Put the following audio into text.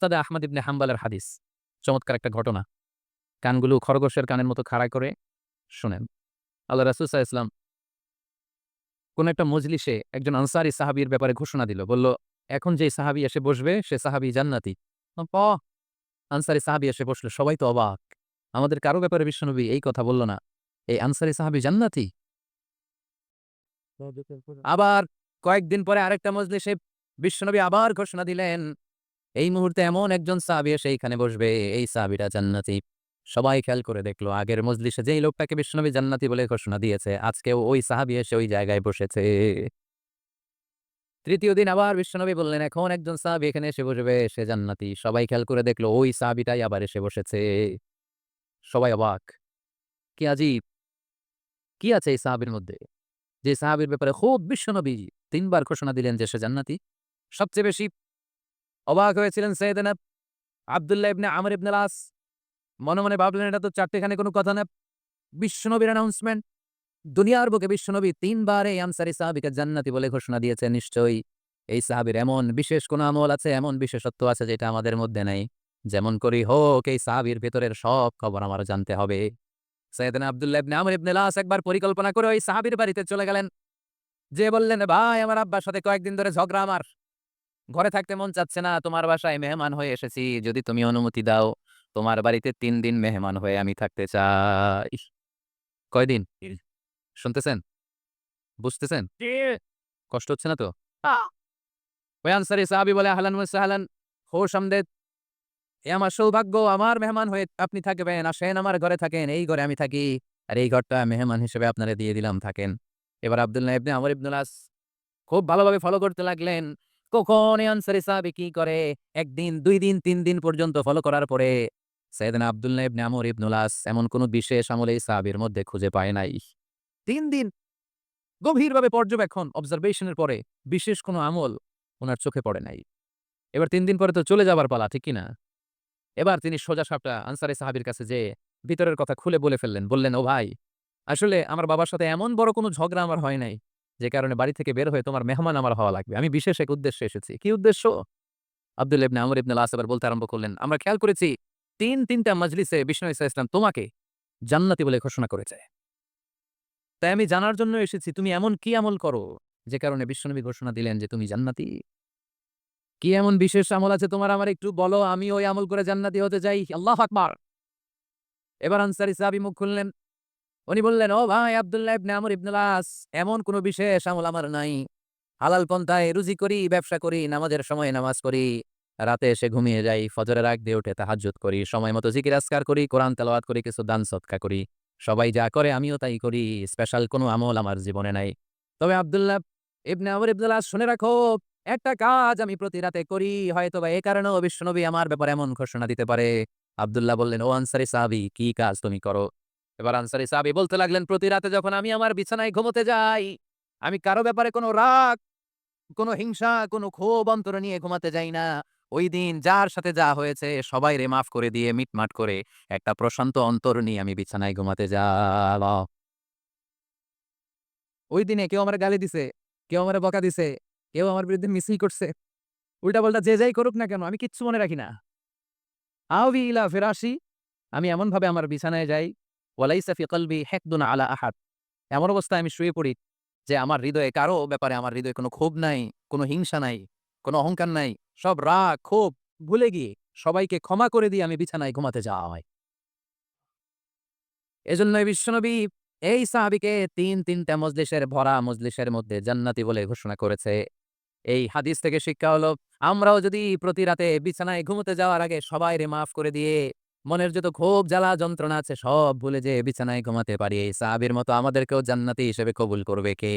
মুস্তাদে আহমদ ইবনে হাম্বালের হাদিস। চমৎকার একটা ঘটনা। কানগুলো খরগোশের কানের মতো খাড়া করে শুনেন। আল্লাহ রাসুসাহ ইসলাম কোন একটা মজলিসে একজন আনসারি সাহাবির ব্যাপারে ঘোষণা দিল। বলল এখন যে সাহাবি এসে বসবে সে সাহাবি জান্নাতি। প আনসারি সাহাবি এসে বসল। সবাই তো অবাক। আমাদের কারও ব্যাপারে বিশ্বনবী এই কথা বলল না। এই আনসারি সাহাবি জান্নাতি? আবার কয়েকদিন পরে আরেকটা মজলিসে বিশ্বনবী আবার ঘোষণা দিলেন এই মুহূর্তে এমন একজন সাহাবি এসে এইখানে বসবে, এই সাহাবিটা জান্নাতি। সবাই খেয়াল করে দেখল, আগের মজলিসে যেই লোকটাকে বিশ্বনবী জান্নাতি বলে ঘোষণা দিয়েছে, আজকেও ওই সাহাবি এসে ওই জায়গায় বসেছে। তৃতীয় দিন আবার বিশ্বনবী বললেন, এখন একজন সাহাবি এখানে এসে বসবে, সে জান্নাতি। সবাই খেয়াল করে দেখল, ওই সাহাবিটাই আবার এসে বসেছে। সবাই অবাক। কি আজীব! কি আছে এই সাহাবির মধ্যে? যে সাহাবির ব্যাপারে খুব বিশ্বনবী তিনবার ঘোষণা দিলেন যে সে জান্নাতি। সবচেয়ে বেশি অবাক হয়েছিলেন সৈয়দনা আবদুল্লাহ ইবনে আমর ইবনে লাস মনে মনে ভাবলেন, এটা তো চারটেখানে কোনো কথা না। বিশ্বনবীর অ্যানাউন্সমেন্ট দুনিয়ার বুকে বিশ্বনবী তিনবার এই আনসারি সাহাবিকে জান্নাতি বলে ঘোষণা দিয়েছে নিশ্চয়ই। এই সাহাবির এমন বিশেষ কোনো আমল আছে, এমন বিশেষত্ব আছে যেটা আমাদের মধ্যে নেই। যেমন করি হোক, এই সাহাবির ভেতরের সব খবর আমার জানতে হবে। সৈয়দনা আবদুল্লাহ ইবনে আমর ইবনে লাস একবার পরিকল্পনা করে ওই সাহাবির বাড়িতে চলে গেলেন। যে বললেন, ভাই, আমার আব্বার সাথে কয়েকদিন ধরে ঝগড়া আমার। ঘরে থাকতে মন চাচ্ছে না তোমার বাসায় মেহমান হয়ে এসেছি যদি তুমি অনুমতি দাও তোমার বাড়িতে তিন দিন মেহমান হয়ে আমি থাকতে চাই। কয়দিন? শুনতেছেন? বুঝতেছেন? কষ্ট হচ্ছে না তো? ওই আনসারি সাহাবি বলে আহলান সাহালান আমদেদ এ আমার সৌভাগ্য আমার মেহমান হয়ে আপনি থাকবেন আসেন আমার ঘরে থাকেন এই ঘরে আমি থাকি আর এই ঘরটা মেহমান হিসেবে আপনারা দিয়ে দিলাম থাকেন। এবার আব্দুল্লাহ ইবনে আমর ইবনুল্লাস খুব ভালোভাবে ফলো করতে লাগলেন। কখন আনসারি সাহাবি কি করে? একদিন, দুই দিন, তিন দিন পর্যন্ত ফলো করার পরে সৈয়দনা আব্দুল্লাহ ইবনে আমর ইবনুল্লাস এমন কোনো বিশেষ আমল সাহাবির মধ্যে খুঁজে পায় নাই। তিন দিন গভীরভাবে পর্যবেক্ষণ অবজারভেশনের পরে বিশেষ কোনো আমল ওনার চোখে পড়ে নাই। এবার তিন দিন পরে তো চলে যাবার পালা, ঠিক কিনা এবার তিনি সোজা সাপটা আনসারি সাহাবির কাছে যে ভিতরের কথা খুলে বলে ফেললেন, বললেন, ও ভাই, আসলে আমার বাবার সাথে এমন বড় কোনো ঝগড়া আমার হয় নাই। যে কারণে বাড়ি থেকে বের হয়ে তোমার মেহমান আমার হওয়া লাগবে। আমি বিশেষ এক উদ্দেশ্যে এসেছি। কি উদ্দেশ্য? আব্দুল ইবনে আমর ইবনে লাস এবার বলতে আরম্ভ করলেন, আমরা খেয়াল করেছি তিন তিনটা মজলিসে বিষ্ণু ইসা ইসলাম তোমাকে জান্নাতি বলে ঘোষণা করেছে। তাই আমি জানার জন্য এসেছি, তুমি এমন কি আমল করো যে কারণে বিশ্বনবী ঘোষণা দিলেন যে তুমি জান্নাতি? কি এমন বিশেষ আমল আছে তোমার? আমার একটু বলো, আমি ওই আমল করে জান্নাতি হতে চাই। আল্লাহ আকবার! এবার আনসারি সাহাবি মুখ খুললেন উনি বললেন, ও ভাই, আব্দুল্লাহ ইবনে আমর ইবনুল্লাস এমন কোনো বিশেষ আমল আমার নাই। হালাল পন্থায় রুজি করি, ব্যবসা করি, নামাজের সময় নামাজ করি রাতে এসে ঘুমিয়ে যাই, ফজরের আগ দিয়ে উঠে তাহাজ্জুদ করি, সময় মতো জিকির আসকার করি, কোরআন তেলাওয়াত করি, কিছু দান সৎকা করি। সবাই যা করে আমিও তাই করি, স্পেশাল কোনো আমল আমার জীবনে নাই। তবে আবদুল্লাহ ইবনে আমর ইবনুল্লাহ শুনে রাখো, একটা কাজ আমি প্রতি রাতে করি হয়তো বা এ কারণেও বিশ্বনবী আমার ব্যাপারে এমন ঘোষণা দিতে পারে। আবদুল্লাহ বললেন, ও আনসারি সাহাবি, কি কাজ তুমি করো? এবার আনসারি সাহাবি বলতে লাগলেন, প্রতি রাতে যখন আমি আমার বিছানায় ঘুমোতে যাই, আমি কারও ব্যাপারে কোনো রাগ, কোনো হিংসা, কোনো ক্ষোভ অন্তরে নিয়ে ঘুমাতে যাই না। ওই দিন যার সাথে যা হয়েছে, সবাই রে মাফ করে দিয়ে মিটমাট করে একটা প্রশান্ত অন্তর নিয়ে আমি বিছানায় ঘুমাতে যাব। ওই দিনে কেউ আমার গালি দিছে, কেউ আমার বকা দিছে, কেউ আমার বিরুদ্ধে মিছিল করছে। উল্টা পাল্টা যে যাই করুক না কেন, আমি কিচ্ছু মনে রাখি না। আউবি ইলা ফেরাসি আমি এমনভাবে আমার বিছানায় যাই ওয়ালাইসা ফি কলবি হেকদুন আলা আহাদ। এমন অবস্থায় আমি শুয়ে পড়ি যে আমার হৃদয়ে কারও ব্যাপারে আমার হৃদয়ে কোনো ক্ষোভ নাই, কোনো হিংসা নাই, কোনো অহংকার নাই, সব রাগ, ক্ষোভ ভুলে গিয়ে সবাইকে ক্ষমা করে দিয়ে আমি বিছানায় ঘুমাতে যাওয়া হয়। এজন্যই বিশ্বনবী এই সাহাবিকে তিন তিনটা মজলিসের ভরা মজলিসের মধ্যে জান্নাতি বলে ঘোষণা করেছে। এই হাদিস থেকে শিক্ষা হলো, আমরাও যদি প্রতি রাতে বিছানায় ঘুমোতে যাওয়ার আগে সবাই রে মাফ করে দিয়ে মনের যত ক্ষোভ জ্বালা যন্ত্রণা আছে, সব ভুলে যে বিছানায় ঘুমাতে পারি। এই সাহাবির মতো আমাদেরকেও জান্নাতি হিসেবে কবুল করবে কে?